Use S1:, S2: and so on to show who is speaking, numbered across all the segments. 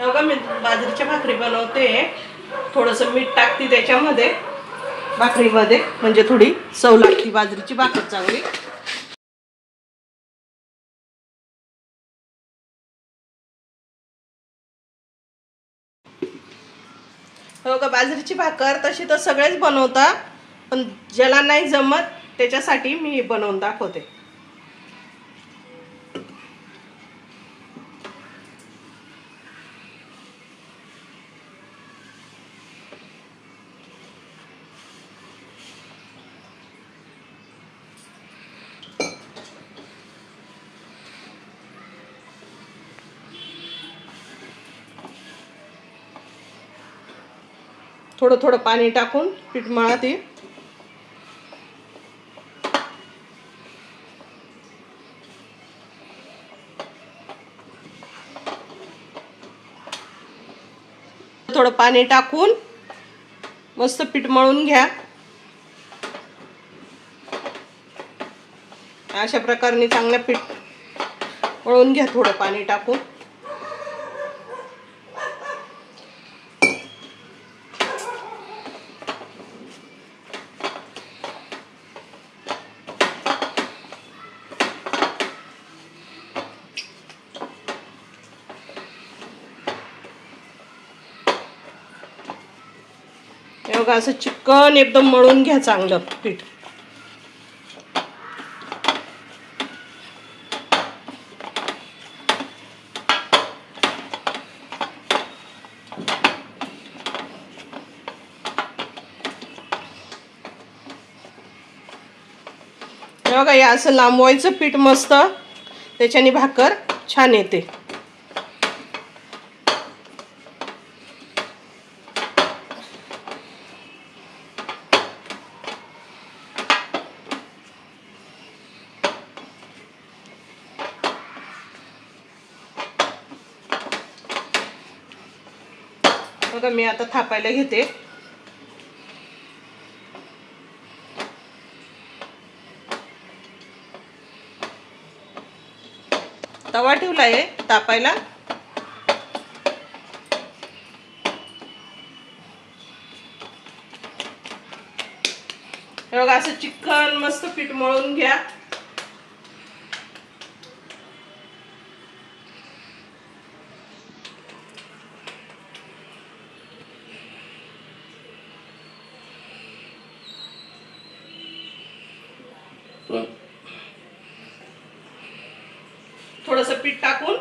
S1: हे बघा मी बाजरीच्या भाकरी बनवते. थोडंसं मीठ टाकते त्याच्यामध्ये. भाकरीमध्ये म्हणजे थोडी चव लागते बाजरीची भाकर चांगली. हो का बाजरीची भाकर तशी तर सगळेच बनवता पण ज्याला नाही जमत त्याच्यासाठी मी बनवून दाखवते. थोडं थोडं पाणी टाकून पीठ मळा ती थोडं पाणी टाकून मस्त पीठ मळून घ्या. अशा प्रकारे चांगलं पीठ मळून घ्या थोडं पाणी टाकून. हे बघा असं चिकन एकदम मळून घ्या चांगलं पीठ. हे बघा या असं लांबवायचं पीठ मस्त. त्याच्याने भाकर छान येते बघा मी आता थापायला घेते. तवा ठेवला आहे तापायला. हे बघा असं चिकन मस्त पीठ मळून घ्या. थोडस पीठ टाकून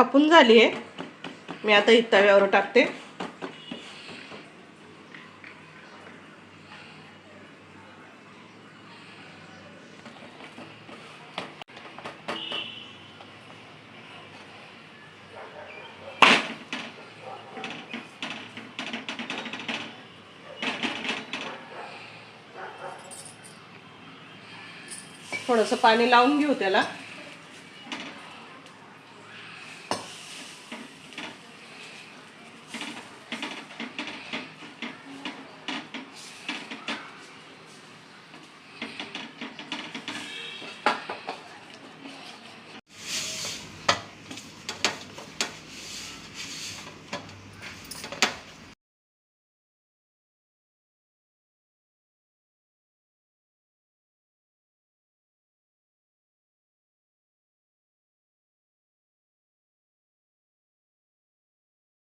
S1: थापून झाली आहे मी आता ही तव्यावर टाकते. थोडंसं पाणी लावून घेऊ त्याला.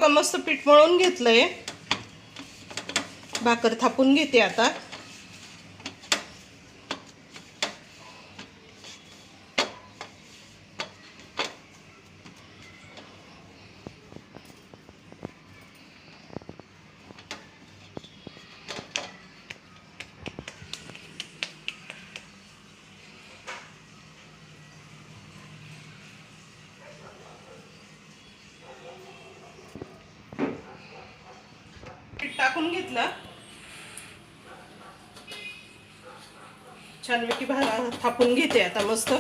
S1: मस्त पीठ मळून घेतलंय. भाकर थापून घेते आता. टाकून घेतलं. छानपैकी भा थापून घेते आता मस्त.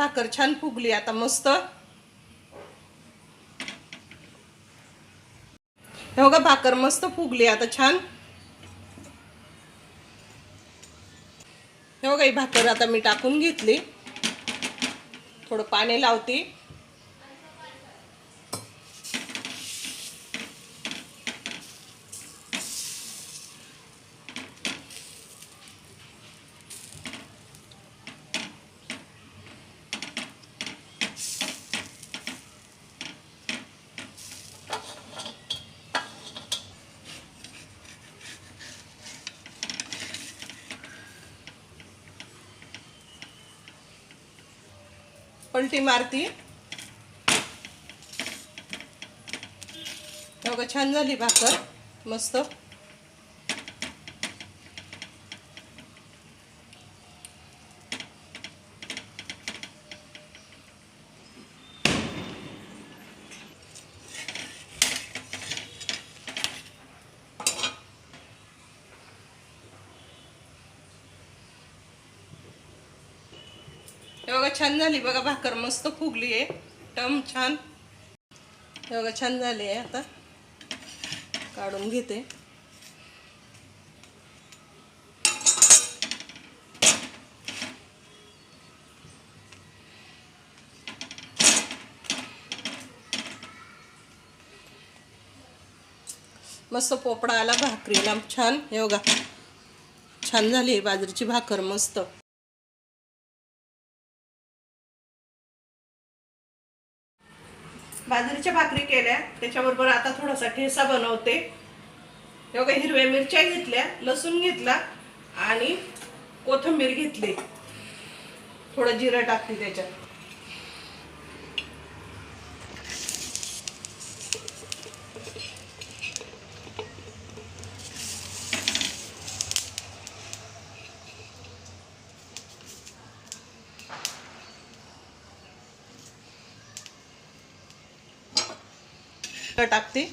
S1: भाकर छान फुगली आता मस्त. हे बघा भाकर मस्त फुगली आता छान. हे बघा ही भाकर आता मी टाकून घेतली. थोडं पाणी लावते. पलटी मारती. बघा छान झाली भाकर. मस्त. छान झाली बघा भाकर मस्त फुगली आहे. टम छान. बघा छान झाली आहे आता. काढून घेते. मस्त पोपडा आला भाकरीला छान. हे बघा छान झाली आहे बाजरीची भाकर मस्त. बाजरीच्या भाकरी केल्या. त्याच्याबरोबर आता थोडासा ठेसा बनवते. एवढ्या हिरव्या मिरच्या घेतल्या लसूण घेतला आणि कोथिंबीर घेतली. थोडं जिरं टाकते त्याच्यात. टाकते.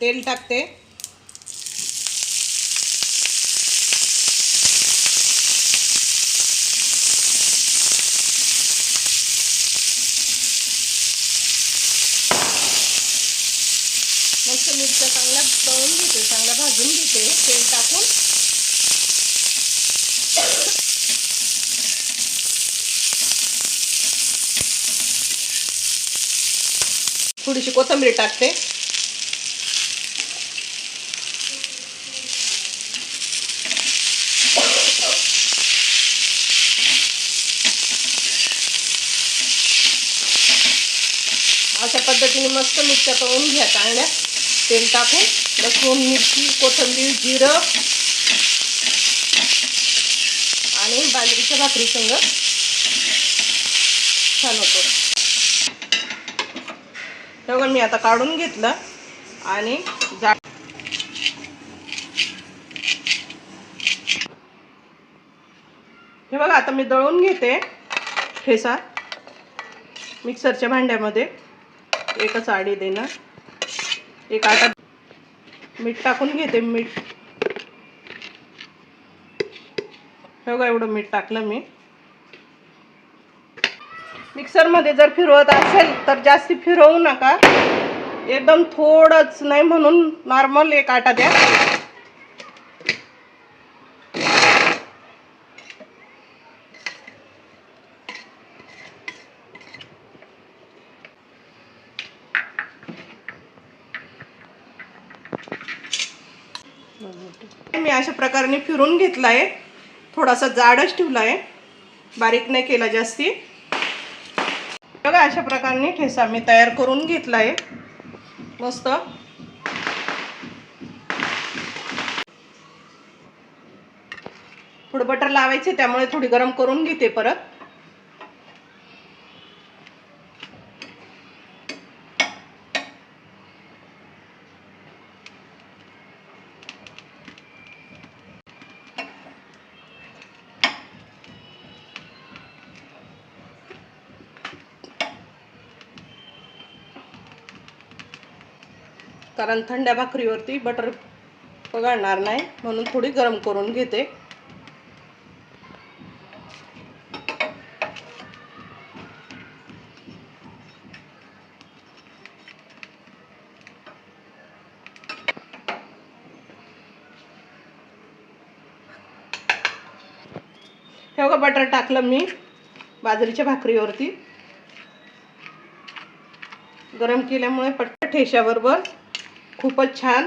S1: तेल टाकते मस्त मिरच्या चांगल्या तळून घेते चांगल्या भाजून घेते तेल टाकून थोडीशी कोथिंबीर टाकते. अशा पद्धतीने मस्त मिरच्या तळून घ्या चांगल्या तेल टाकून लसूण मिरची कोथिंबीर जिरं आणि बाजरीच्या भाकरी संग छान होतो. तेव्हा मी आता काढून घेतलं आणि जा हे बघा आता मी दळून घेते ठेसा मिक्सरच्या भांड्यामध्ये एकच आडी देणं. एक आटा मीठ टाकून घेते मीठ. हे बघा एवढं मीठ टाकलं मी. मिक्सरमध्ये जर फिरवत असेल तर जास्ती फिरवू नका. एकदम थोडंच नाही म्हणून नॉर्मल एक आटा द्या. मी अशा प्रकारे फिरून घेतलाय. आहे थोडासा जाडच ठेवलाय. आहे बारीक नाही केला जास्ती. बघा अशा प्रकारे ठेसा मी तयार करून घेतला आहे मस्त. थोडं बटर लावायचे त्यामुळे थोडी गरम करून घेते परत. कारण थंड्या भाकरीवरती बटर पगाळणार नाही. म्हणून थोडी गरम करून घेते. हे बघा बटर टाकलं मी बाजरीच्या भाकरीवरती. गरम केल्यामुळे पट्ट ठेशाबरोबर खूपच छान.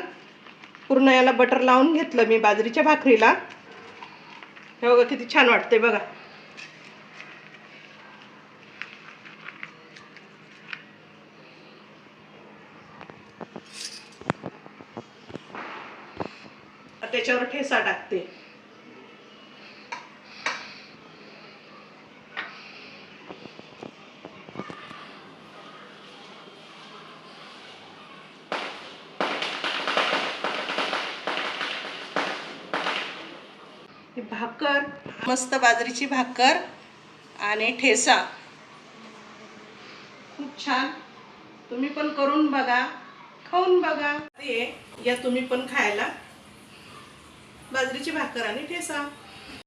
S1: पूर्ण याला बटर लावून घेतलं मी बाजरीच्या भाकरीला. हे बघा किती छान वाटते बघा. त्याच्यावर ठेसा टाकते. भाकर. मस्त बाजरीची भाकर आणि ठेसा. खूप छान. तुम्ही पण करून बघा. खाऊन बघा. ते या तुम्ही पण खायला. बाजरीची भाकर आणि ठेसा.